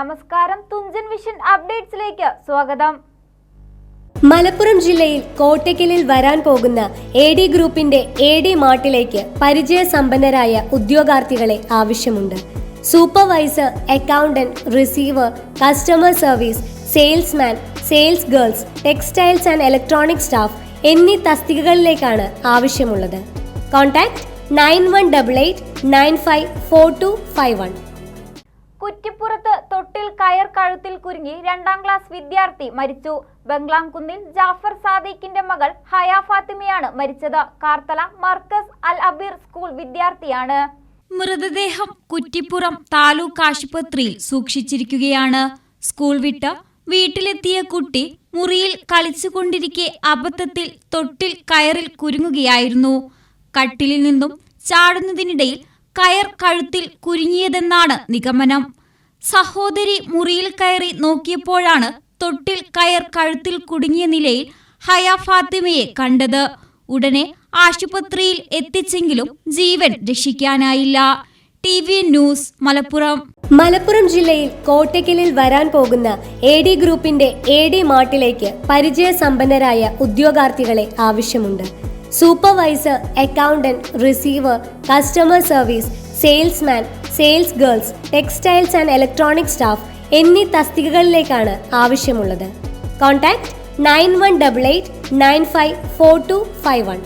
നമസ്കാരം തുഞ്ചൻ വിഷൻ അപ്ഡേറ്റ്സിലേക്ക് സ്വാഗതം. മലപ്പുറം ജില്ലയിൽ കോട്ടയ്ക്കലിൽ വരാൻ പോകുന്ന എ ഡി ഗ്രൂപ്പിന്റെ എ ഡി മാർട്ടിലേക്ക് പരിചയസമ്പന്നരായ ഉദ്യോഗാർത്ഥികളെ ആവശ്യമുണ്ട്. Supervisor accountant receiver customer service salesman sales girls textiles and electronic staff എന്നീ തസ്തികകളിലേക്കാണ് ആവശ്യമുള്ളത്. Contact nine one double eight nine five four two five one. കുറ്റിപ്പുറത്ത് തൊട്ടിൽ കയർ കഴുത്തിൽ കുരുങ്ങി രണ്ടാം ക്ലാസ് വിദ്യാർത്ഥി മരിച്ചു. ബംഗ്ലാംകുന്നിൽ ജാഫർ സാദിഖിന്റെ മകൾ ഹയ ഫാത്തിമയാണ് മരിച്ചത്. കാർത്തല മർക്കസ് അൽ അബീർ സ്കൂൾ വിദ്യാർത്ഥിയാണ്. മൃതദേഹം കുറ്റിപ്പുറം താലൂക്ക് ആശുപത്രിയിൽ സൂക്ഷിച്ചിരിക്കുകയാണ്. സ്കൂൾ വിട്ട് വീട്ടിലെത്തിയ കുട്ടി മുറിയിൽ കളിച്ചുകൊണ്ടിരിക്കെ അബദ്ധത്തിൽ തൊട്ടിൽ കയറിൽ കുരുങ്ങുകയായിരുന്നു. കട്ടിലിൽ നിന്നും ചാടുന്നതിനിടയിൽ കയർ കഴുത്തിൽ കുരുങ്ങിയതെന്നാണ് നിഗമനം. സഹോദരി മുറിയിൽ കയറി നോക്കിയപ്പോഴാണ് തൊട്ടിൽ കയർ കഴുത്തിൽ കുടുങ്ങിയ നിലയിൽ ഹയ ഫാത്തിമയെ കണ്ടത്. ഉടനെ ആശുപത്രിയിൽ എത്തിച്ചെങ്കിലും ജീവൻ രക്ഷിക്കാനായില്ല. T V news Malappuram. Malappuram ജില്ലയിൽ കോട്ടയ്ക്കലിൽ വരാൻ പോകുന്ന എ ഡി ഗ്രൂപ്പിന്റെ എ ഡി മാർട്ടിലേക്ക് പരിചയസമ്പന്നരായ ഉദ്യോഗാർത്ഥികളെ ആവശ്യമുണ്ട്. Supervisor accountant receiver customer service salesman sales girls textiles and electronic staff എന്നീ തസ്തികകളിലേക്കാണ് ആവശ്യമുള്ളത്. Contact nine one double eight nine five four two five one.